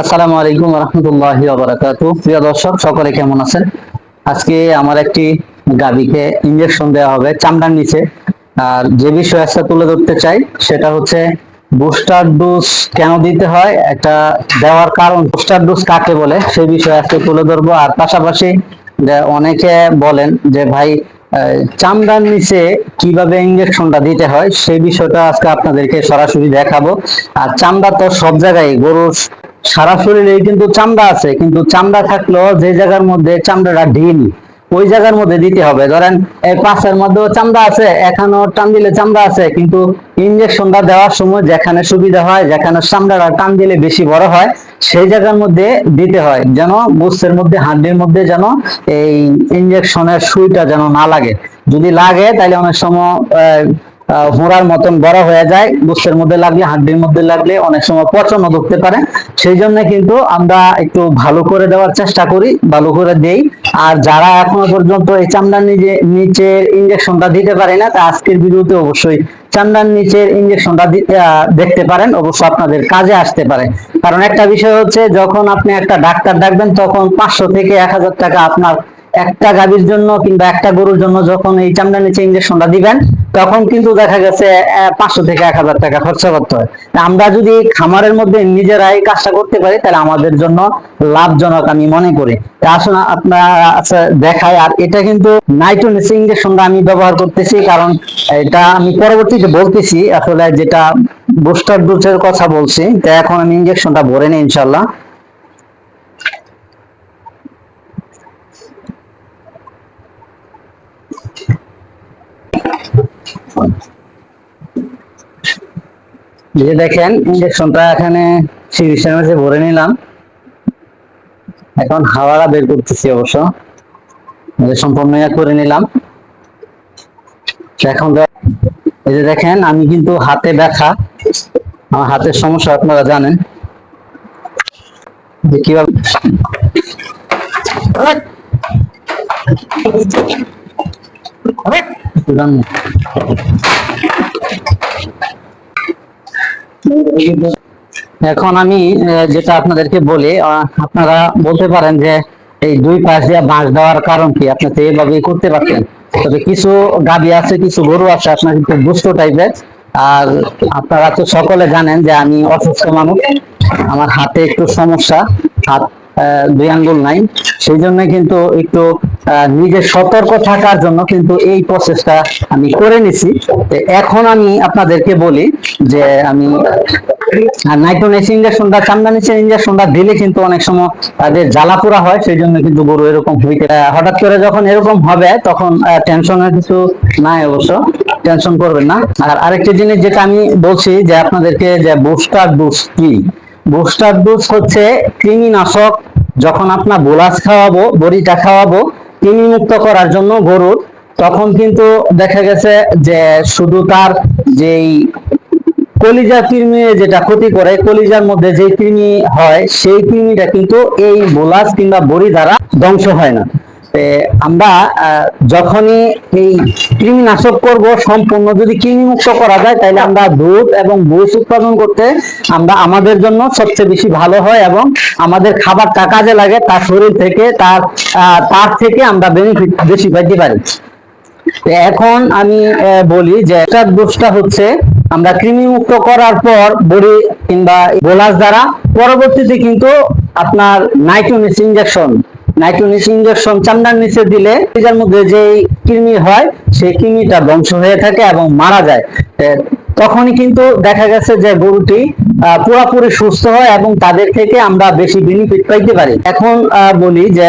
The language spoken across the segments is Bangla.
আসসালামু আলাইকুম রহমতুল্লাহি বারাকাতু প্রিয় দর্শক, সকলে কেমন আছেন? আজকে আমার একটি গাবিকে ইঞ্জেকশন দেওয়া হবে চামড়ার নিচে। আর যে বিষয় আজকে তুলে ধরতে চাই, সেটা হচ্ছে বুস্টার ডোজ কেন দিতে হয়, একটা দেওয়ার কারণ বুস্টার ডোজ কাকে বলে, সেই বিষয়ে আজকে তুলে ধরবো। আর পাশাপাশি অনেকে বলেন যে, ভাই চামড়ার নিচে কীভাবে ইঞ্জেকশনটা দিতে হয়, সেই বিষয়টা আজকে আপনাদেরকে সরাসরি দেখাবো। আর চামড়া তো সব জায়গায় গরুর সারা শরীরে কিন্তু চামড়া আছে, কিন্তু চামড়া থাকলেও যে জায়গার মধ্যে চামড়াটা ঢিল, ওই জায়গার মধ্যে দিতে হবে। ধরেন, এই পাশের মধ্যেও চামড়া আছে, এখানেও টান দিলে চামড়া আছে, কিন্তু ইঞ্জেকশনটা দেওয়ার সময় যেখানে সুবিধা হয়, যেখানে চামড়াটা টান দিলে বেশি বড় হয়, সেই জায়গার মধ্যে দিতে হয়, যেন বুস্টের মধ্যে হাড্ডির মধ্যে যেন এই ইঞ্জেকশনের সুইটা যেন না লাগে। যদি লাগে তাহলে অনেক সময় হোড়ার মতন বড় হয়ে যায়। বুস্টের মধ্যে লাগলে, হাড্ডির মধ্যে লাগলে অনেক সময় পচনও ধরতে পারে। সেই জন্য কিন্তু আমরা একটু ভালো করে দেওয়ার চেষ্টা করি, ভালো করে দেই। আর যারা এখনও পর্যন্ত এই চামড়ার নিজে নিচের ইঞ্জেকশনটা দিতে পারে না, তা আজকের ভিডিওতে অবশ্যই চামড়ার নিচের ইঞ্জেকশনটা দেখতে পারেন। অবশ্য আপনাদের কাজে আসতে পারে। কারণ একটা বিষয় হচ্ছে, যখন আপনি একটা ডাক্তার ডাকবেন তখন পাঁচশো থেকে এক হাজার টাকা আপনার একটা গাভীর জন্য কিংবা একটা গরুর জন্য যখন এই চামড়ার নিচে ইঞ্জেকশনটা দিবেন, তখন কিন্তু দেখা গেছে পাঁচশো থেকে এক হাজার টাকা খরচা করতে হয়। আমরা যদি খামারের মধ্যে নিজেরাই কাজটা করতে পারি, তাহলে আমাদের জন্য লাভজনক আমি মনে করি। আসুন, আপনার আচ্ছা দেখায় আর এটা কিন্তু নাইট্রোনিস ইঞ্জেকশনটা আমি ব্যবহার করতেছি, কারণ এটা আমি পরবর্তীতে বলতেছি, আসলে যেটা বুস্টার ডোজের কথা বলছি, তা এখন আমি ইঞ্জেকশনটা ভরে নিই ইনশাল্লাহ যে দেখেন ইঞ্জেকশনটা এখানে সিরিজের মাঝে ভরে নিলাম। এখন হাওয়াটা বের করতেছি অবশ্য। সম্পূর্ণ করে নিলাম। এখন এই যে দেখেন, আমি কিন্তু হাতে ব্যথা। আমার হাতের সমস্যা আপনারা জানেন। যে কীভাবে এখন আমি যেটা আপনাদেরকে বলি আপনারা বলতে পারেন যে এই দুই পাশ দিয়ে বাঁশ দেওয়ার কারণ কি? আপনি তো এইভাবেই করতে পারতেন। তবে কিছু গাবি আছে, কিছু গরু আছে, আপনার কিন্তু দুষ্ট টাইপের আর আপনারা তো সকলে জানেন যে আমি অসুস্থ মানুষ। আমার হাতে একটু সমস্যা। হাত দুই আঙ্গুল নাই। সেই জন্য কিন্তু একটু আহ, নিজে সতর্ক থাকার জন্য কিন্তু এই প্রসেসটা আমি করে নিছি। এখন আমি আপনাদেরকে বলি যে আমি ইঞ্জেকশনটা ইঞ্জেকশনটা দিলে কিন্তু অনেক সময় তাদের জ্বালা পোড়া হয় সেই জন্য কিন্তু গরু এরকম হইতে হঠাৎ করে যখন এরকম হবে তখন টেনশনের কিছু নাই অবশ্য টেনশন করবেন না। আর আরেকটা জিনিস যেটা আমি বলছি যে আপনাদেরকে যে বুস্টার ডোজ কি বুস্টার ডোজ হচ্ছে কৃমিনাশক। যখন আপনার বোলাস খাওয়াবো, বড়িটা খাওয়াবো কৃমি মুক্ত করার জন্য গরুর, তখন কিন্তু দেখা গেছে যে শুধু তার যেই কলিজা কৃমি যেটা ক্ষতি করে, কলিজার মধ্যে যে কৃমি হয়, সেই কৃমিটা কিন্তু এই বোলাস কিংবা বড়ি দ্বারা ধ্বংস হয় না। আমরা যখনই এই কৃমিনাশক করব, সম্পূর্ণ যদি কৃমিমুক্ত করা যায়, তাহলে আমরা দুধ এবং বুস উৎপাদন করতে আমরা আমাদের জন্য সবচেয়ে বেশি ভালো হয় এবং আমাদের খাবার খাবারটা কাজে লাগে, তার শরীর থেকে, তার তার থেকে আমরা বেনিফিট বেশি পাইতে পারি। এখন আমি বলি যে এটার দোষটা হচ্ছে, আমরা কৃমি মুক্ত করার পর বড়ি কিংবা বোলাস দ্বারা পরবর্তীতে কিন্তু আপনার নাইট্রোনিস ইঞ্জেকশন নাইট্রোনিস ইঞ্জেকশন চামড়ার নিচে দিলে এটার মধ্যে যে কৃমি হয়, সেই কৃমিটা ধ্বংস হয়ে থাকে এবং মারা যায়। তখনই কিন্তু দেখা গেছে যে গরুটি পুরোপুরি সুস্থ হয় এবং তাদের থেকে আমরা বেশি বেনিফিট পাইতে পারি। এখন বলি যে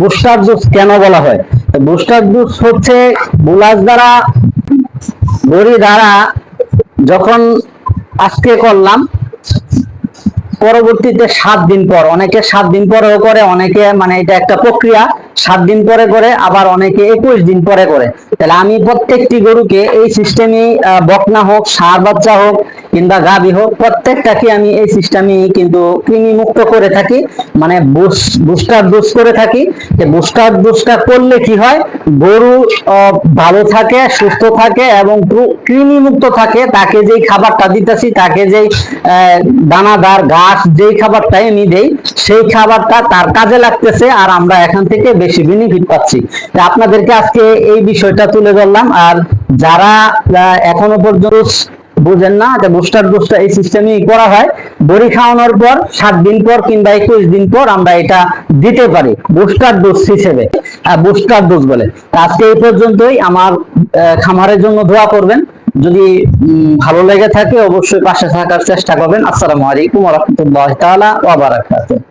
বুস্টার জুস কেন বলা হয়? বুস্টার জুস হচ্ছে বুলাস দ্বারা, বড়ি দ্বারা যখন আজকে করলাম পরবর্তীতে সাত দিন পর, অনেকে সাত দিন পরেও করে, অনেকে মানে এটা একটা প্রক্রিয়া, সাত দিন পরে করে, আবার অনেকে একুশ দিন পরে করে। তাহলে আমি প্রত্যেকটি গরুকে এই সিস্টেমে বকনা হোক, সার বাচ্চা হোক কিংবা গাবি হোক প্রত্যেকটাকে আমি এই সিস্টেমে কিন্তু কৃমি মুক্ত করে থাকি? মানে বুস্টার ডোজ করে থাকি। যে বুস্টার ডোজটা করলে কি হয়? গরু ভালো থাকে, সুস্থ থাকে এবং কৃমি মুক্ত থাকে। তাকে যেই খাবারটা দিতেছি, তাকে যেই দানাদার, ঘাস যেই খাবারটাই আমি দেই, সেই খাবারটা তার কাজে লাগতেছে আর আমরা এখান থেকে বেশি বেনিফিট পাচ্ছি। আপনাদেরকে আজকে এই বিষয়টা তুলে ধরলাম। আর যারা এখনও পর্যন্ত বুঝেন না যে বুস্টার ডোজটা এই সিস্টেমেই করা হয়। বড়ি খাওয়ানোর পর সাত দিন পর কিংবা একুশ দিন পর আমরা এটা দিতে পারি বুস্টার ডোজ হিসেবে। বুস্টার ডোজ বলে। আজকে এই পর্যন্তই। আমার খামারের জন্য দোয়া করবেন। যদি ভালো লেগে থাকে অবশ্যই পাশে থাকার চেষ্টা করবেন। আসসালামু আলাইকুম রাহমাতুল্লাহি তাআলা ওয়া বারাকাতুহু।